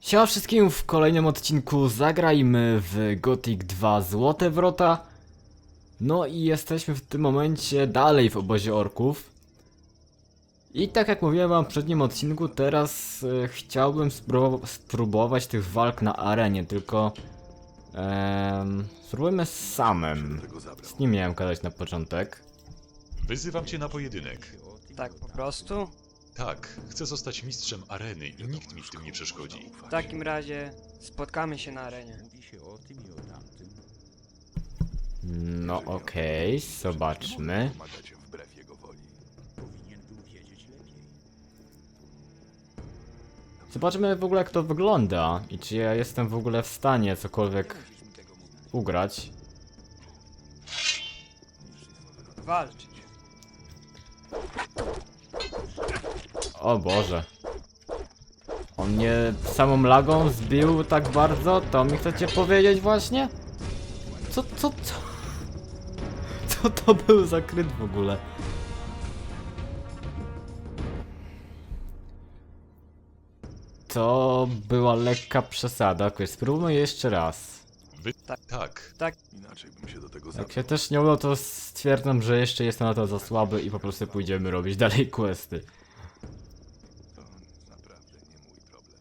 Siema wszystkim, w kolejnym odcinku zagrajmy w Gothic 2 Złote Wrota. No i jesteśmy w tym momencie dalej w obozie orków. I tak jak mówiłem wam w poprzednim odcinku, teraz e, chciałbym spró- spróbować tych walk na arenie, tylko... em, spróbujmy z samym. Z nim miałem gadać na początek. Wyzywam cię na pojedynek. Tak po prostu? Tak, chcę zostać mistrzem areny i nikt mi w tym nie przeszkodzi. W takim razie spotkamy się na arenie. No okej, zobaczmy. Zobaczmy w ogóle jak to wygląda i czy ja jestem w ogóle w stanie cokolwiek ugrać. Walcz. O Boże. On mnie samą lagą zbił tak bardzo? To mi chcecie powiedzieć właśnie? Co, co, co? Co to był za kryt w ogóle? To była lekka przesada. Okej, spróbujmy jeszcze raz. Wy... Tak. Tak, Tak, Inaczej bym się do tego Jak zabrał. się też nie uda, to stwierdzam, że jeszcze jestem na to za słaby i po prostu pójdziemy robić dalej questy. To naprawdę nie mój problem.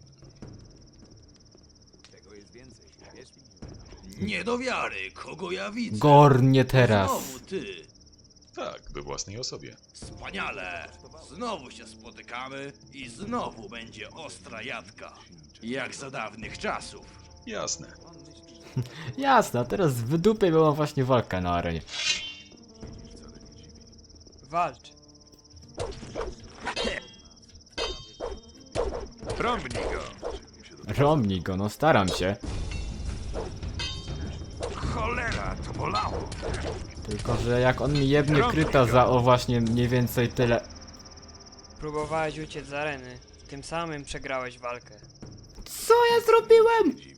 Nie do wiary, kogo ja widzę. Gornie nie teraz. Znowu ty. tak, we własnej osobie. Wspaniale. Znowu się spotykamy i znowu będzie ostra jadka. Jak za dawnych czasów. Jasne. Jasne, a teraz w dupie była właśnie walka na arenie. walcz. Trąbnij go. Romnij go, no staram się. Tylko, że jak on mi jebnie kryta za o właśnie mniej więcej tyle... Próbowałeś uciec z areny. Tym samym przegrałeś walkę. Co ja zrobiłem?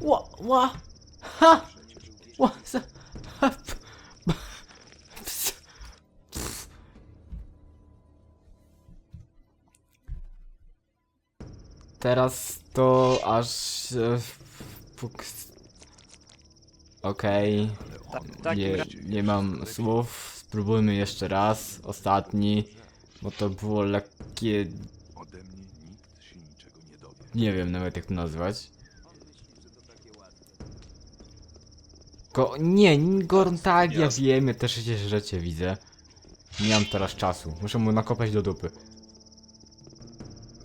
Ła, ła, ha, ła, za, ha, p, b, ps, pf. Teraz to aż... e, puk- Okej, nie, nie mam słów, spróbujmy jeszcze raz, ostatni, bo to było lekkie, Ode mnie nikt się niczego nie dowie. nie wiem nawet jak to nazwać. Go, nie, Gorn, tak, ja wiem, ja też się rzeczy widzę. Nie mam teraz czasu, muszę mu nakopać do dupy.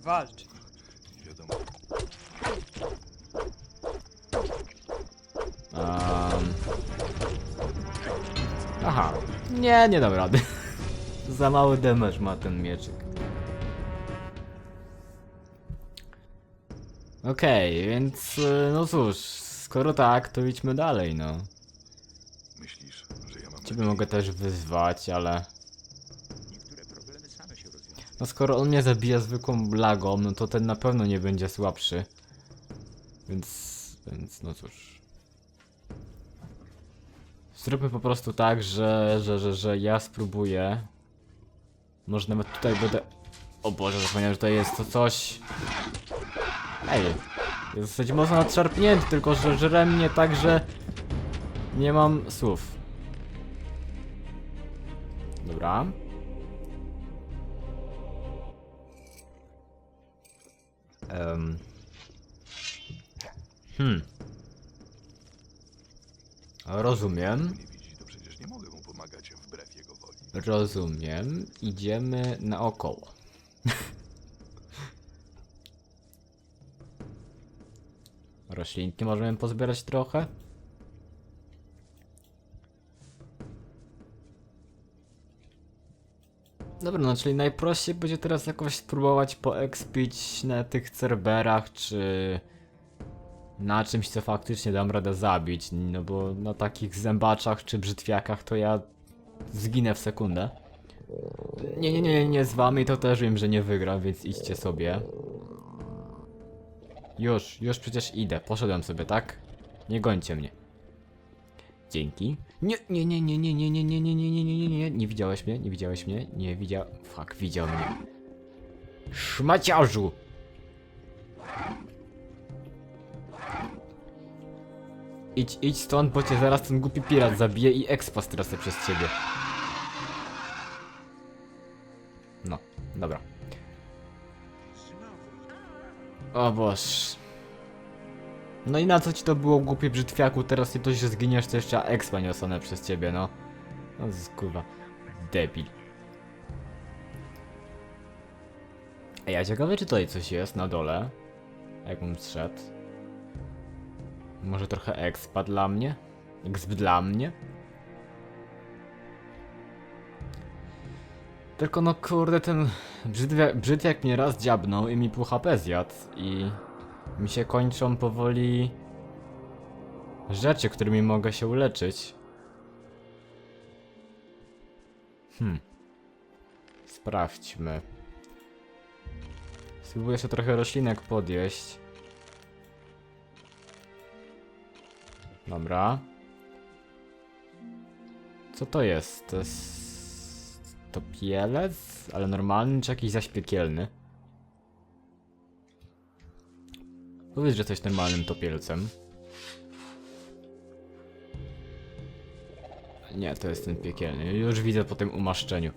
walcz. Nie, nie dam rady. Za mały damage ma ten mieczyk. Okej, więc y, no cóż, skoro tak, to idźmy dalej, no. myślisz, że ja mam Ciebie mogę też wyzwać, ale... No skoro on mnie zabija zwykłą lagą, no to ten na pewno nie będzie słabszy. Więc... więc no cóż... Zróbmy po prostu tak, że, że, że, że ja spróbuję. Może nawet tutaj będę... O Boże, zapomniałem, że to jest to coś... Ej, jest dosyć mocno nadszarpnięty, tylko że żre mnie tak, że... Nie mam słów. Dobra. Em. Hmm. Rozumiem. nie widzi, to przecież nie mogę mu pomagać wbrew jego woli. Rozumiem. Idziemy naokoło. Roślinki możemy pozbierać trochę. Dobra, no czyli najprościej będzie teraz jakoś spróbować poekspić na tych cerberach, czy na czymś, co faktycznie dam radę zabić, no bo na takich zębaczach czy brzytwiakach to ja zginę w sekundę. Nie, nie, nie, nie, z wami to też wiem, że nie wygram, więc idźcie sobie. Już, już przecież idę, poszedłem sobie, tak? Nie gońcie mnie. Dzięki. Nie, nie, nie, nie, nie, nie, nie, nie, nie, nie, nie, nie, nie, nie, nie widziałeś mnie, nie widziałeś mnie, nie widział... Fuck, widział mnie. Szmaciarzu! Idź, idź stąd, bo cię zaraz ten głupi pirat zabije i expa stracę przez ciebie. No, dobra. O boż. No i na co ci to było głupie brzytwiaku, teraz nie to się zginiesz, to jeszcze expa niosone przez ciebie, no. No kurwa. Debil. Ej, a ciekawe czy tutaj coś jest na dole? Jakbym zszedł. Może trochę expa dla mnie? Exp dla mnie? Tylko no kurde, ten brzydwia, brzydwiak mnie raz dziabnął i mi pół HP zjadł i mi się kończą powoli rzeczy, którymi mogę się uleczyć. Hmm. Sprawdźmy. Spróbuję sobie trochę roślinek podjeść. Dobra. Co to jest? To jest... To pielec? Ale normalny czy jakiś zaś piekielny? Powiedz, że jesteś normalnym topielcem. Nie, to jest ten piekielny. Już widzę po tym umaszczeniu.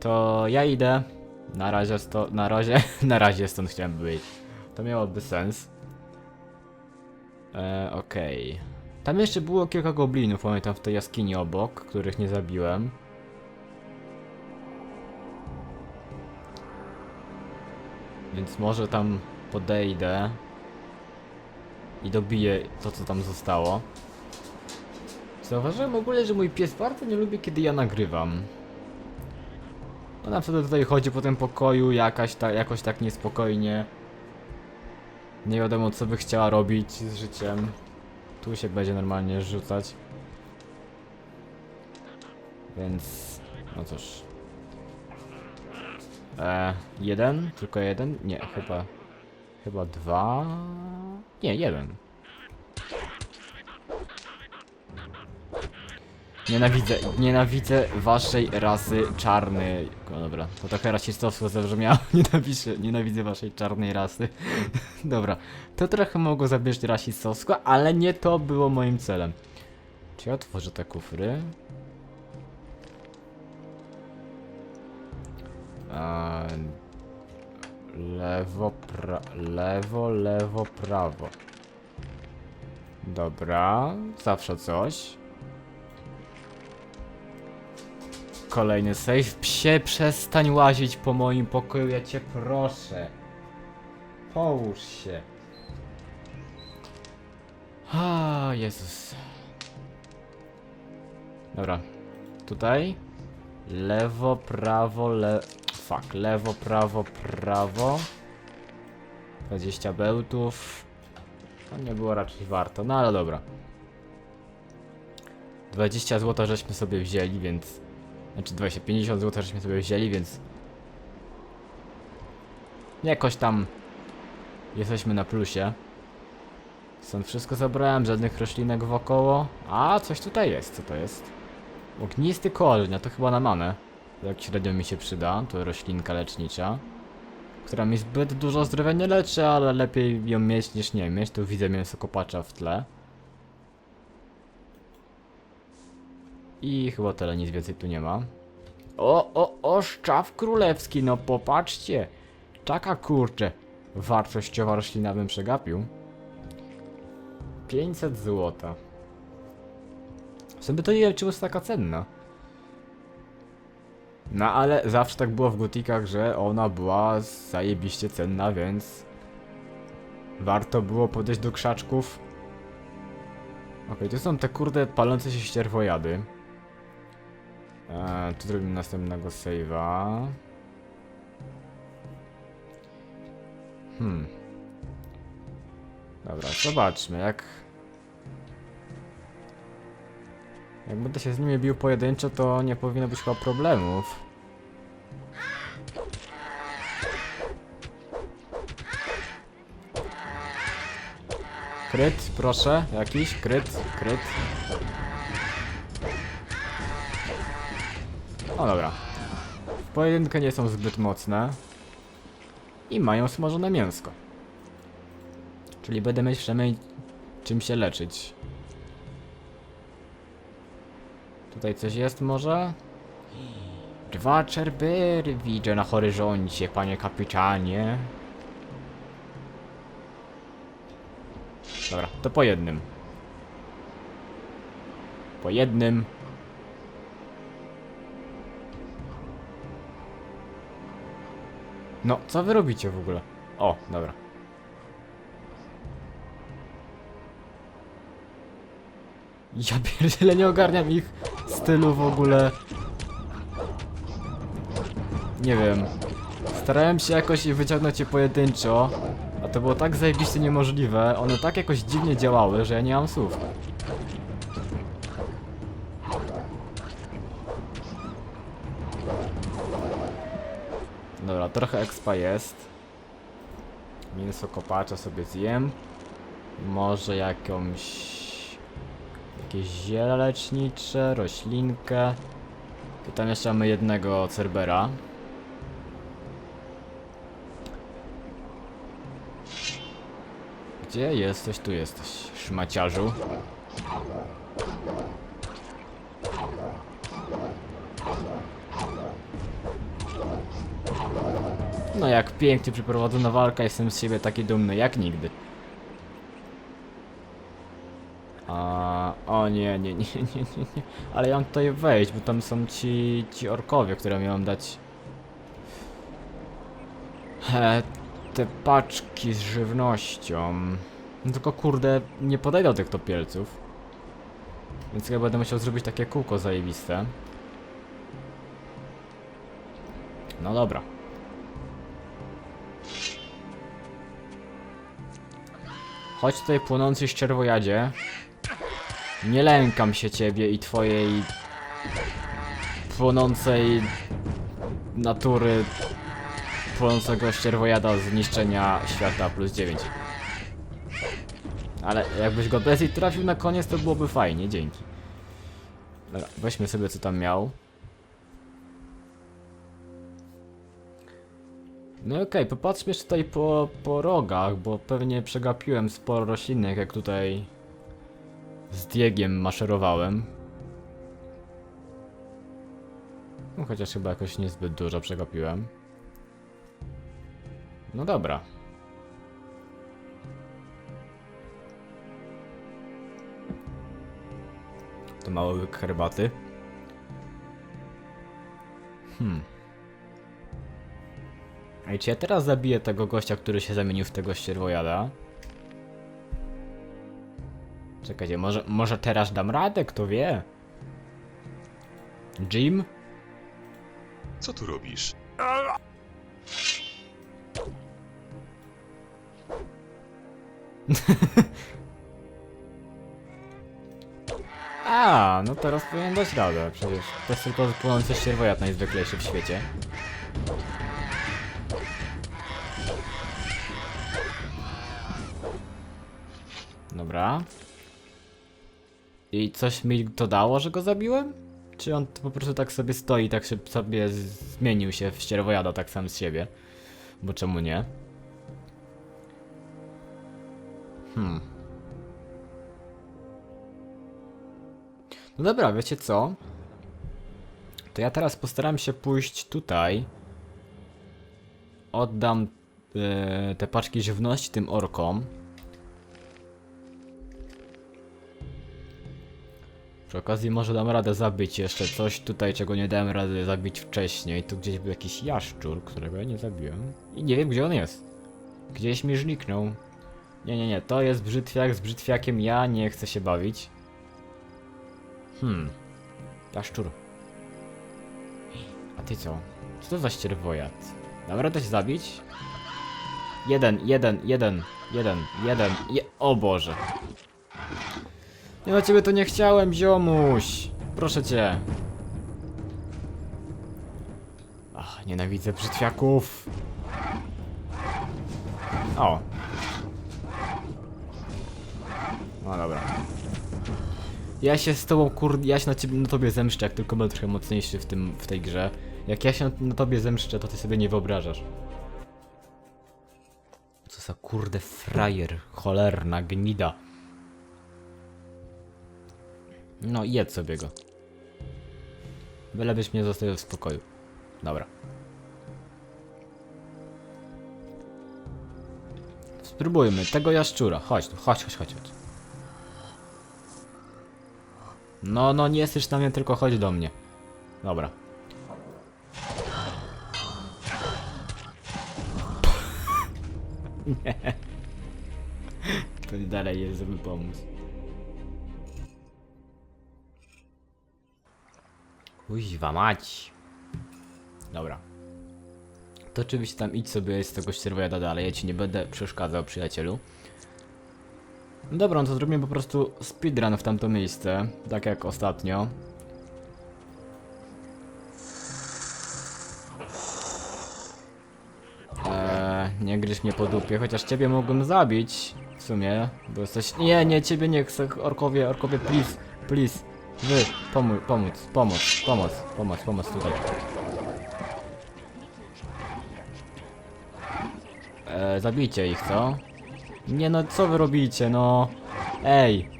To ja idę. Na razie sto... Na razie... Na razie stąd chciałem być. To miałoby sens. E, okej. Tam jeszcze było kilka goblinów, pamiętam, w tej jaskini obok, których nie zabiłem. Więc może tam podejdę i dobiję to, co tam zostało. Zauważyłem w ogóle, że mój pies bardzo nie lubi, kiedy ja nagrywam. No na przykład tutaj chodzi po tym pokoju jakaś ta, jakoś tak niespokojnie. Nie wiadomo co by chciała robić z życiem. Tu się będzie normalnie rzucać. Więc... No cóż. E, jeden? Tylko jeden? Nie, chyba... Chyba dwa... Nie, jeden. Nienawidzę, nienawidzę waszej rasy czarnej. No dobra, to trochę rasistowsko zabrzmiało. Nienawidzę, nienawidzę waszej czarnej rasy. dobra, to trochę mogło zabrzmieć rasistowsko, ale nie to było moim celem. Czy ja otworzę te kufry? Eee, lewo, pra... lewo, lewo, prawo. Dobra, zawsze coś. Kolejny save. Psie, przestań łazić po moim pokoju, ja cię proszę. Połóż się. A, Jezus. Dobra. Tutaj. Lewo, prawo, le... Fuck. Lewo, prawo, prawo. 20 bełtów. To nie było raczej warto, no ale dobra. 20 zł żeśmy sobie wzięli, więc... Znaczy 20, 50 zł żeśmy sobie wzięli, więc... Jakoś tam... Jesteśmy na plusie. Stąd wszystko zabrałem, żadnych roślinek wokoło. A, coś tutaj jest, co to jest? Ognisty korzeń, a to chyba na manę. Jak średnio mi się przyda, to roślinka lecznicza. Która mi zbyt dużo zdrowia nie leczy, ale lepiej ją mieć niż nie mieć. Tu widzę mięso kopacza w tle. I chyba tyle, nic więcej tu nie ma. O, o, o, szczaw królewski, no popatrzcie. Taka kurczę. Wartościowa roślina bym przegapił. 500 złota. Sobie to nie czemu jest taka cenna. No ale zawsze tak było w gotikach, że ona była zajebiście cenna, więc... Warto było podejść do krzaczków. Okej, tu są te kurde palące się ścierwojady. Eee, tu zrobimy następnego save'a. Hmm. Dobra, zobaczmy jak... Jak będę się z nimi bił pojedynczo, to nie powinno być chyba problemów. Kryt, proszę, jakiś, kryt, kryt. O dobra. W pojedynkę nie są zbyt mocne. I mają smażone mięsko. Czyli mieć przynajmniej czym się leczyć. Tutaj coś jest może? Dwa czerbery widzę na horyzoncie, panie kapitanie. Dobra, to po jednym. Po jednym. No, co wy robicie w ogóle? O, dobra. Ja pierdzielę, nie ogarniam ich stylu w ogóle. Nie wiem. Starałem się jakoś wyciągnąć je pojedynczo, a to było tak zajebiście niemożliwe. One tak jakoś dziwnie działały, że ja nie mam słów. Expa jest. Mięso kopacza sobie zjem. Może jakąś... Jakieś ziele lecznicze, roślinkę. I tam jeszcze mamy jednego cerbera. Gdzie jesteś? Tu jesteś, szmaciarzu. No jak pięknie przeprowadzona walka, jestem z siebie taki dumny jak nigdy. A, o nie, nie, nie, nie, nie, nie. Ale ja mam tutaj wejść, bo tam są ci, ci orkowie, które miałem dać. He, te paczki z żywnością. No tylko kurde, nie podejdą tych topielców. Więc chyba będę musiał zrobić takie kółko zajebiste. No dobra. Chodź tutaj płonący ścierwojadzie. Nie lękam się ciebie i twojej płonącej natury płonącego ścierwojada z niszczenia świata plus 9. Ale jakbyś go bez trafił na koniec, to byłoby fajnie, dzięki. Dobra, weźmy sobie co tam miał. No okej, popatrzmy jeszcze tutaj po, po rogach, bo pewnie przegapiłem sporo roślinek, jak tutaj z Diegiem maszerowałem. No chociaż chyba jakoś niezbyt dużo przegapiłem. No dobra. To mały łyk herbaty. Hmm. Ej, czy ja teraz zabiję tego gościa, który się zamienił w tego ścierwojada? Czekajcie, może, może teraz dam radę, kto wie? Jim? Co tu robisz? A, no teraz powinien dać radę, przecież to jest tylko płonący ścierwojad najzwyklejszy w świecie. Dobra. I coś mi to dało, że go zabiłem? Czy on po prostu tak sobie stoi, tak się sobie zmienił się w ścierwojada tak sam z siebie? Bo czemu nie? Hmm. No dobra, wiecie co? To ja teraz postaram się pójść tutaj. Oddam e, te paczki żywności tym orkom. Przy okazji może dam radę zabić jeszcze coś tutaj, czego nie dałem rady zabić wcześniej. Tu gdzieś był jakiś jaszczur, którego ja nie zabiłem. I nie wiem gdzie on jest. Gdzieś mi zniknął. Nie, nie, nie, to jest brzytwiak, z brzytwiakiem ja nie chcę się bawić. Hmm. Jaszczur. A ty co? Co to za ścierwojad? Dam radę się zabić? Jeden, jeden, jeden, jeden, jeden, je... O Boże. Ja na ciebie to nie chciałem, ziomuś. Proszę cię. Ach, nienawidzę brzytwiaków. O. No dobra. Ja się z tobą kur... Ja się na ciebie, na tobie zemszczę, jak tylko będę trochę mocniejszy w tym, w tej grze. Jak ja się na, na tobie zemszczę, to ty sobie nie wyobrażasz. Co za kurde frajer, cholerna gnida. No jedz sobie go. Bylebyś mnie zostawił w spokoju. Dobra. Spróbujmy tego jaszczura. Chodź tu, chodź, chodź, chodź. chodź. No, no, nie jesteś na mnie, tylko chodź do mnie. Dobra. Nie. To dalej jest, żeby pomóc. Kuźwa mać. Dobra. To oczywiście tam idź sobie z tego ścierwojada dalej, ja ci nie będę przeszkadzał, przyjacielu. Dobra, no to zrobimy po prostu speedrun w tamto miejsce, tak jak ostatnio. Eee, nie gryź mnie po dupie, chociaż ciebie mogłem zabić w sumie, bo jesteś... Nie, nie, ciebie nie chcę, orkowie, orkowie, please, please. Wy, pomóż, pomóc, pomoc, pomoc, pomoc, pomoc tutaj. Eee, zabijcie ich, co? Nie no, co wy robicie, no? Ej!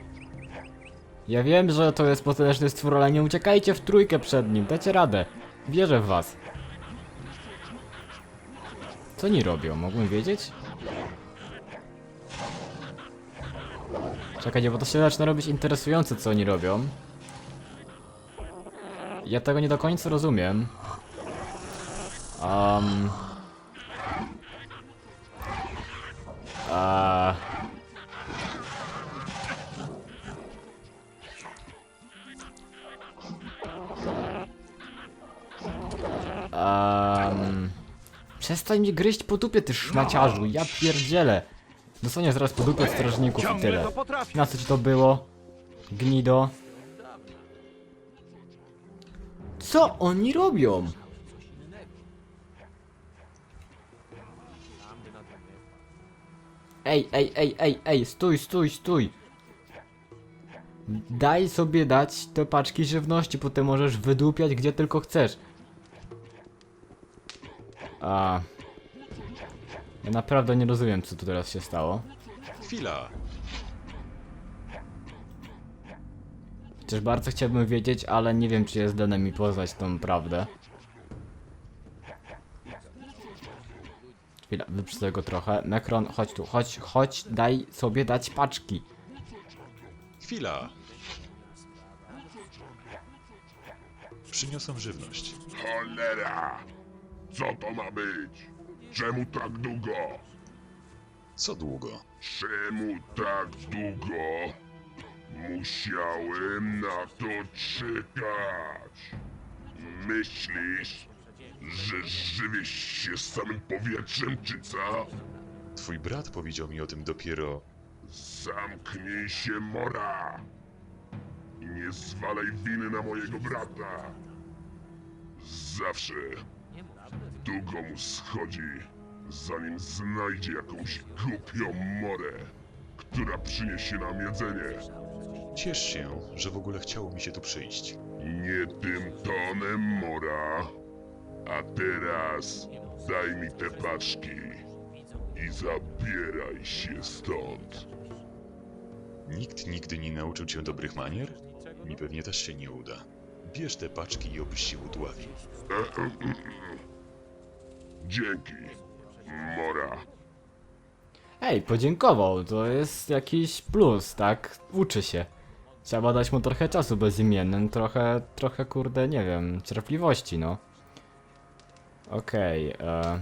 Ja wiem, że to jest potężny stwór, ale nie uciekajcie w trójkę przed nim, dacie radę. Wierzę w was. Co oni robią? Mogłem wiedzieć? Czekajcie, bo to się zaczyna robić interesujące, co oni robią. Ja tego nie do końca rozumiem. Um. A. Um, przestań mi gryźć po dupie, ty szmaciarzu, ja pierdzielę. Dosłownie zaraz po dupie strażników i tyle. Na co ci to było? Gnido. Co oni robią? Ej, ej, ej, ej, ej, stój, stój, stój. Daj sobie dać te paczki żywności, potem możesz wydupiać gdzie tylko chcesz. A. Ja naprawdę nie rozumiem, co tu teraz się stało. Chwila! Chociaż bardzo chciałbym wiedzieć, ale nie wiem, czy jest dane mi poznać tą prawdę. Chwila, wyprzedzę go trochę. Necron, chodź tu, chodź, chodź, daj sobie dać paczki. Chwila! Przyniosłem żywność. Cholera! Co to ma być? Czemu tak długo? Co długo? Czemu tak długo? Musiałem na to czekać. Myślisz, że żywisz się samym powietrzem, czy co? Twój brat powiedział mi o tym dopiero. Zamknij się, Mora! Nie zwalaj winy na mojego brata. Zawsze długo mu schodzi, zanim znajdzie jakąś głupią morę, która przyniesie nam jedzenie. Ciesz się, że w ogóle chciało mi się tu przyjść. Nie tym tonem, Mora. A teraz daj mi te paczki i zabieraj się stąd. Nikt nigdy nie nauczył cię dobrych manier? Mi pewnie też się nie uda. Bierz te paczki i obyś się udławił. Dzięki, Mora. Ej, podziękował, to jest jakiś plus, tak? Uczy się. Trzeba dać mu trochę czasu bezimiennym, trochę, trochę kurde, nie wiem, cierpliwości, no. Okej, e...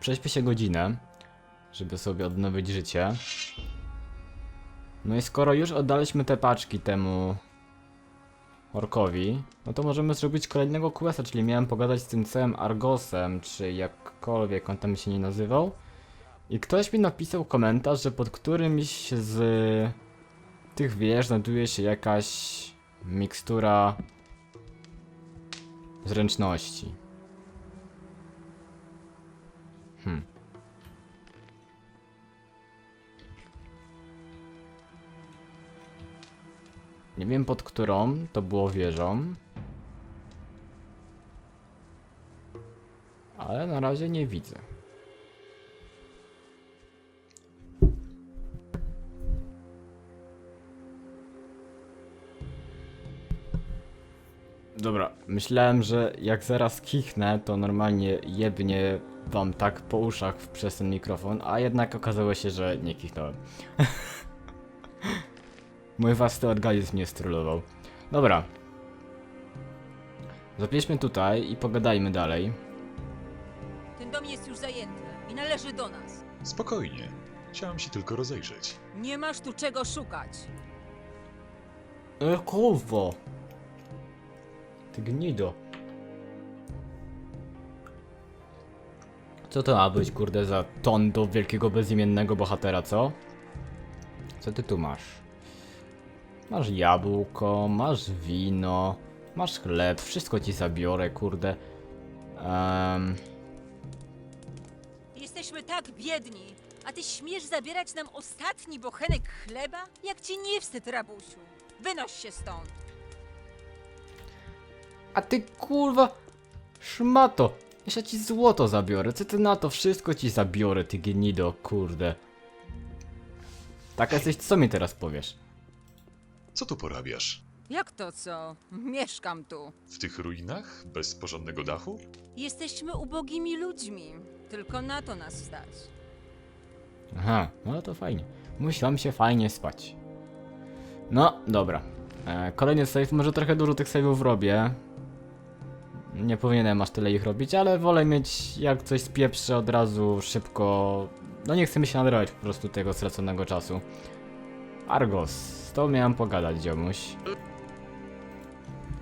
Prześpię się godzinę, żeby sobie odnowić życie. No i skoro już oddaliśmy te paczki temu orkowi, no to możemy zrobić kolejnego questa, czyli miałem pogadać z tym całym Argosem, czy jakkolwiek on tam się nie nazywał. I ktoś mi napisał komentarz, że pod którymś z tych wież znajduje się jakaś mikstura zręczności. Hmm. Nie wiem pod którą to było wieżą. Ale na razie nie widzę. Dobra, myślałem, że jak zaraz kichnę, to normalnie jebnie wam tak po uszach przez ten mikrofon, a jednak okazało się, że nie kichnąłem. Mój własny organizm mnie strollował. Dobra. Zapieśmy tutaj i pogadajmy dalej. Ten dom jest już zajęty i należy do nas. Spokojnie. Chciałem się tylko rozejrzeć. Nie masz tu czego szukać. E, kurwo! Ty gnido. Co to ma być, kurde, za ton do wielkiego bezimiennego bohatera, co? Co ty tu masz? Masz jabłko, masz wino, masz chleb, wszystko ci zabiorę, kurde. Ehm, Jesteśmy tak biedni, a ty śmiesz zabierać nam ostatni bochenek chleba? Jak ci nie wstyd, rabusiu? Wynoś się stąd. A ty kurwa, szmato! Jeszcze ci złoto zabiorę, co ty na to? Wszystko ci zabiorę, ty gnido, kurde. Tak jesteś, co mi teraz powiesz? Co tu porabiasz? Jak to co? Mieszkam tu. W tych ruinach? Bez porządnego dachu? Jesteśmy ubogimi ludźmi. Tylko na to nas stać. Aha, no to fajnie. Musiałam się fajnie spać. No, dobra. E, kolejny save, może trochę dużo tych saveów robię. Nie powinienem aż tyle ich robić, ale wolę mieć jak coś spieprzę od razu, szybko. No nie chcę mi się nadrawać po prostu tego straconego czasu. Argos, z tobą miałem pogadać, dziomuś.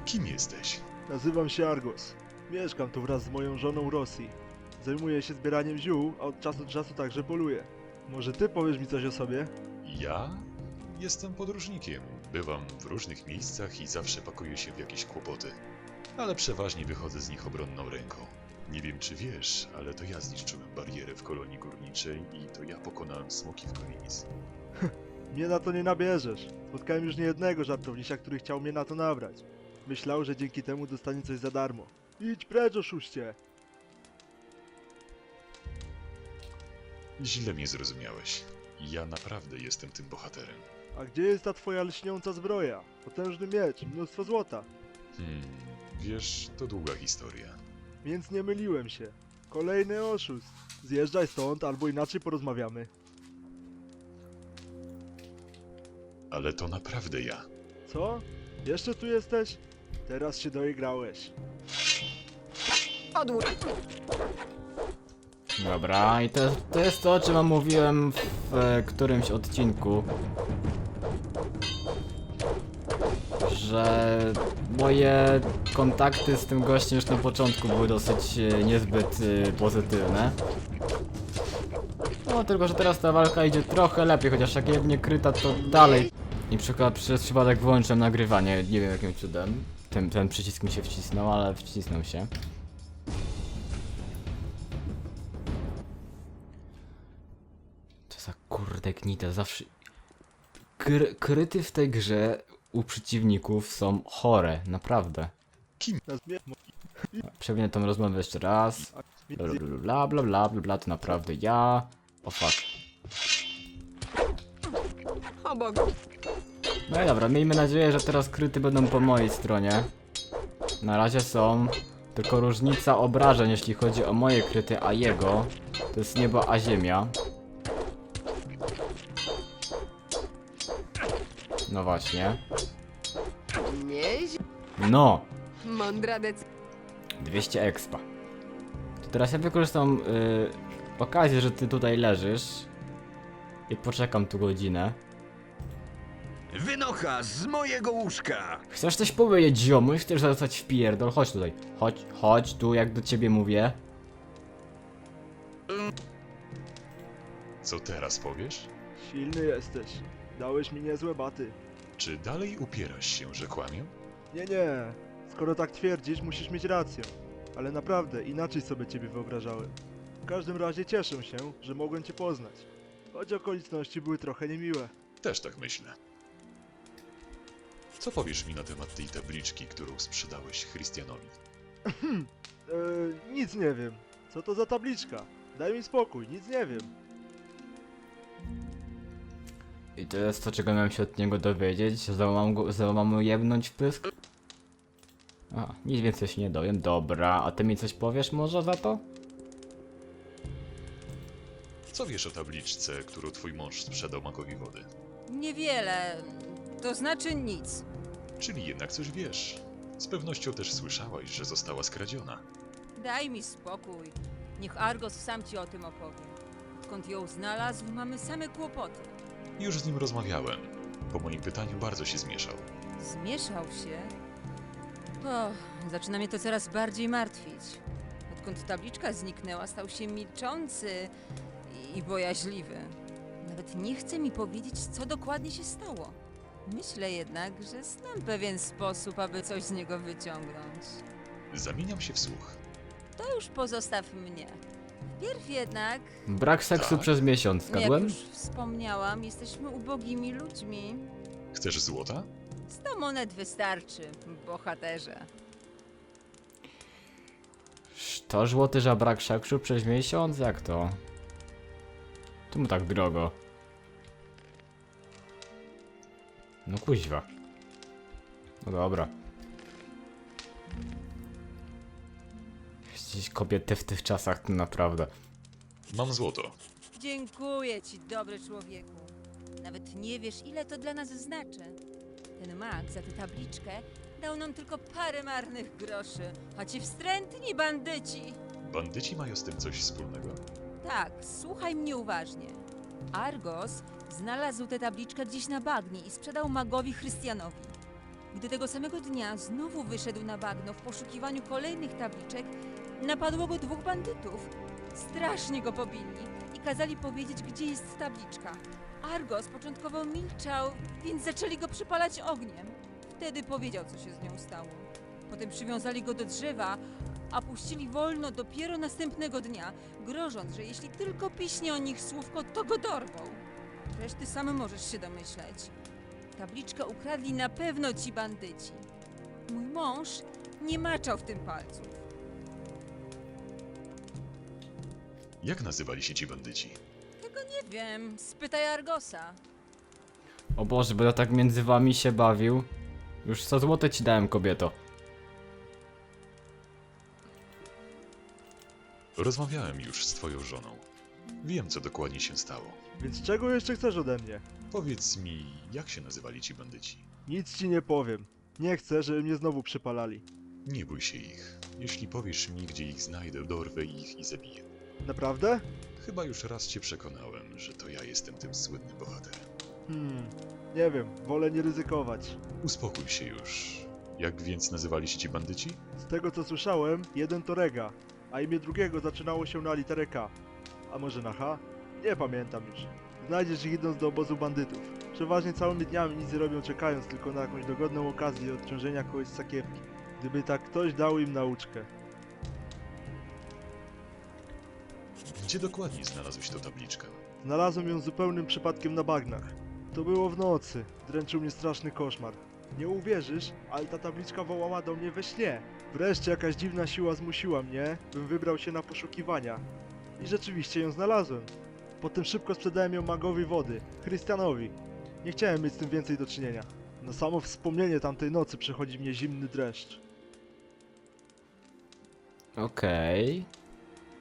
Kim jesteś? Nazywam się Argos. Mieszkam tu wraz z moją żoną Rosji. Zajmuję się zbieraniem ziół, a od czasu do czasu także poluję. Może ty powiesz mi coś o sobie? Ja? Jestem podróżnikiem. Bywam w różnych miejscach i zawsze pakuję się w jakieś kłopoty. Ale przeważnie wychodzę z nich obronną ręką. Nie wiem czy wiesz, ale to ja zniszczyłem barierę w kolonii górniczej i to ja pokonałem smoki w Korinis. Mnie na to nie nabierzesz. Spotkałem już niejednego żartownisia, który chciał mnie na to nabrać. Myślał, że dzięki temu dostanie coś za darmo. Idź precz, oszuście! Źle mnie zrozumiałeś. Ja naprawdę jestem tym bohaterem. A gdzie jest ta twoja lśniąca zbroja? Potężny miecz, mnóstwo złota. Hmm, wiesz, to długa historia. Więc nie myliłem się. Kolejny oszust. Zjeżdżaj stąd, albo inaczej porozmawiamy. Ale to naprawdę ja. Co? Jeszcze tu jesteś? Teraz się doigrałeś. Odłóż. Dobra, i to, to jest to, o czym wam mówiłem w e, którymś odcinku. Że moje kontakty z tym gościem już na początku były dosyć e, niezbyt e, pozytywne. No, tylko że teraz ta walka idzie trochę lepiej, chociaż jak jednie kryta, to dalej. I przykład przez przypadek wyłączyłem nagrywanie, nie wiem jakim cudem. Ten, ten przycisk mi się wcisnął, ale wcisnął się. Co za kurde gnita, zawsze... Kry, kryty w tej grze u przeciwników są chore, naprawdę. Przewinę tą rozmowę jeszcze raz. Bla bla bla bla bla bla bla, to naprawdę ja. O fuck. No i dobra, miejmy nadzieję, że teraz kryty będą po mojej stronie. Na razie są. Tylko różnica obrażeń, jeśli chodzi o moje kryty, a jego, to jest niebo a ziemia. No właśnie. Nieźle. No! Mądra decyzja. 200 expa. To teraz ja wykorzystam y, okazję, że ty tutaj leżysz. I poczekam tu godzinę. Wynocha z mojego łóżka! Chcesz coś powiedzieć, ziomu? Chcesz zostać w pierdol? Chodź tutaj. Chodź, chodź tu, jak do ciebie mówię. Co teraz powiesz? Silny jesteś. Dałeś mi niezłe baty. Czy dalej upierasz się, że kłamię? Nie, nie. Skoro tak twierdzisz, musisz mieć rację. Ale naprawdę, inaczej sobie ciebie wyobrażałem. W każdym razie cieszę się, że mogłem cię poznać. Choć okoliczności były trochę niemiłe. Też tak myślę. Co powiesz mi na temat tej tabliczki, którą sprzedałeś Christianowi? Eee, nic nie wiem. Co to za tabliczka? Daj mi spokój, nic nie wiem. I to jest to, czego miałem się od niego dowiedzieć. Załamam go, załamam mu jebnąć w pysk. A, nic więcej się nie dowiem. Dobra, a ty mi coś powiesz może za to? Co wiesz o tabliczce, którą twój mąż sprzedał magowi wody? Niewiele. To znaczy nic. Czyli jednak coś wiesz. Z pewnością też słyszałaś, że została skradziona. Daj mi spokój. Niech Argos sam ci o tym opowie. Odkąd ją znalazł, mamy same kłopoty. Już z nim rozmawiałem. Po moim pytaniu bardzo się zmieszał. Zmieszał się. O, zaczyna mnie to coraz bardziej martwić. Odkąd tabliczka zniknęła, stał się milczący i- i bojaźliwy. Nawet nie chce mi powiedzieć, co dokładnie się stało. Myślę jednak, że znam pewien sposób, aby coś z niego wyciągnąć. Zamieniam się w słuch. To już pozostaw mnie. Jednak, Brak seksu Tak. przez miesiąc, jak zgadłem? już wspomniałam, jesteśmy ubogimi ludźmi. Chcesz złota? Sto monet wystarczy, bohaterze. To złoty, że brak seksu przez miesiąc? Jak to? Czemu tak drogo? No kuźwa. No dobra. Gdzieś kobiety w tych czasach to naprawdę. Mam złoto. Dziękuję ci, dobry człowieku. Nawet nie wiesz, ile to dla nas znaczy. Ten mag za tę tabliczkę dał nam tylko parę marnych groszy, a ci wstrętni bandyci. Bandyci mają z tym coś wspólnego? Tak, słuchaj mnie uważnie. Argos znalazł tę tabliczkę gdzieś na bagnie i sprzedał magowi Chrystianowi. Gdy tego samego dnia znowu wyszedł na bagno w poszukiwaniu kolejnych tabliczek, napadło go dwóch bandytów. Strasznie go pobili i kazali powiedzieć, gdzie jest tabliczka. Argos początkowo milczał, więc zaczęli go przypalać ogniem. Wtedy powiedział, co się z nią stało. Potem przywiązali go do drzewa, a puścili wolno dopiero następnego dnia, grożąc, że jeśli tylko piśnie o nich słówko, to go dorwą. Reszty sam możesz się domyśleć. Tabliczkę ukradli na pewno ci bandyci. Mój mąż nie maczał w tym palców. Jak nazywali się ci bandyci? Nie wiem, spytaj Argosa. O Boże, bo ja tak między wami się bawił. Już 100 złote ci dałem, kobieto. Rozmawiałem już z twoją żoną. Wiem, co dokładnie się stało. Więc czego jeszcze chcesz ode mnie? Powiedz mi, jak się nazywali ci bandyci? Nic ci nie powiem. Nie chcę, żeby mnie znowu przypalali. Nie bój się ich. Jeśli powiesz mi, gdzie ich znajdę, dorwę ich i zabiję. Naprawdę? Chyba już raz cię przekonałem, że to ja jestem tym słynnym bohaterem. Hmm, nie wiem, wolę nie ryzykować. Uspokój się już. Jak więc nazywali się ci bandyci? Z tego co słyszałem, jeden to Rega, a imię drugiego zaczynało się na literę K. A może na H? Nie pamiętam już. Znajdziesz ich idąc do obozu bandytów. Przeważnie całymi dniami nic nie robią czekając tylko na jakąś dogodną okazję odciążenia kogoś z sakiewki. Gdyby tak ktoś dał im nauczkę. Gdzie dokładnie znalazłeś tę tabliczkę? Znalazłem ją zupełnym przypadkiem na bagnach. To było w nocy. Dręczył mnie straszny koszmar. Nie uwierzysz, ale ta tabliczka wołała do mnie we śnie. Wreszcie jakaś dziwna siła zmusiła mnie, bym wybrał się na poszukiwania. I rzeczywiście ją znalazłem. Potem szybko sprzedałem ją magowi wody, Chrystianowi. Nie chciałem mieć z tym więcej do czynienia. Na samo wspomnienie tamtej nocy przechodzi mnie zimny dreszcz. Okej.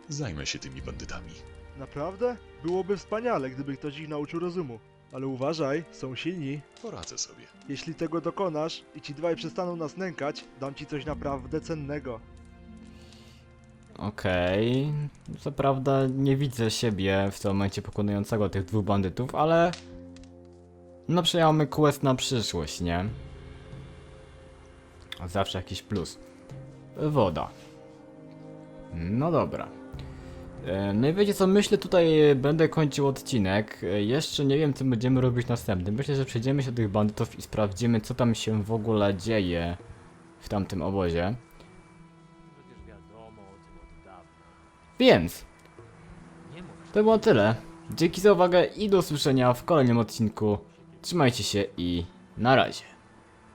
Zajmę się tymi bandytami. Naprawdę? Byłoby wspaniale, gdyby ktoś ich nauczył rozumu. Ale uważaj, są silni. Poradzę sobie. Jeśli tego dokonasz i ci dwaj przestaną nas nękać, dam ci coś naprawdę cennego. Okej. Co prawda nie widzę siebie w tym momencie pokonującego tych dwóch bandytów, ale... No przejamy quest na przyszłość, nie? Zawsze jakiś plus. Woda. No dobra. E, No i wiecie co, myślę tutaj e, będę kończył odcinek. E, Jeszcze nie wiem co będziemy robić następnym. Myślę, że przejdziemy się do tych bandytów i sprawdzimy co tam się w ogóle dzieje w tamtym obozie. Więc to było tyle. Dzięki za uwagę i do usłyszenia w kolejnym odcinku. Trzymajcie się i na razie.